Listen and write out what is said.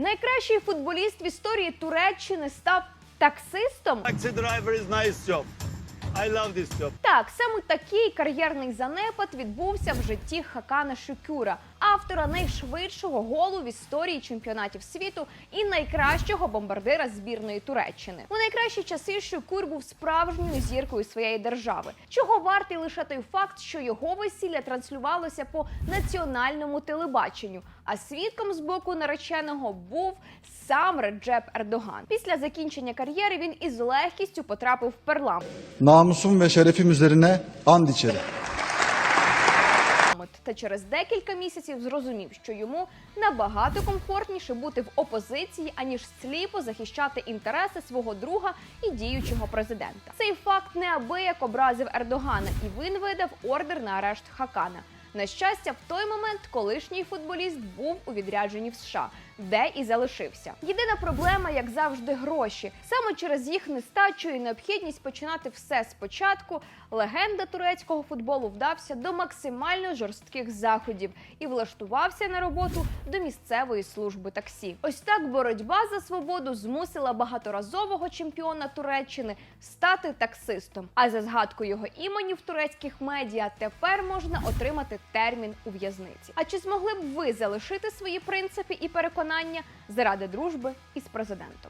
Найкращий футболіст в історії Туреччини став таксистом. Taxi driver is nice job. I love this job. Так, саме такий кар'єрний занепад відбувся в житті Хакана Шукюра, автора найшвидшого голу в історії чемпіонатів світу і найкращого бомбардира збірної Туреччини. У найкращі часи Шукюр був справжньою зіркою своєї держави. Чого вартий лише той факт, що його весілля транслювалося по національному телебаченню, а свідком з боку нареченого був сам Реджеп Ердоган. Після закінчення кар'єри він із легкістю потрапив в парламент. namusum ve şerefim üzerine and. Та через декілька місяців зрозумів, що йому набагато комфортніше бути в опозиції, аніж сліпо захищати інтереси свого друга і діючого президента. Цей факт неабияк образив Ердогана, і він видав ордер на арешт Хакана. На щастя, в той момент колишній футболіст був у відрядженні в США, де і залишився. Єдина проблема, як завжди, гроші. Саме через їх нестачу і необхідність починати все спочатку. Легенда турецького футболу вдався до максимально жорстких заходів і влаштувався на роботу до місцевої служби таксі. Ось так боротьба за свободу змусила багаторазового чемпіона Туреччини стати таксистом. А за згадкою його імені в турецьких медіа тепер можна отримати термін у в'язниці. А чи змогли б ви залишити свої принципи і переконання заради дружби із президентом?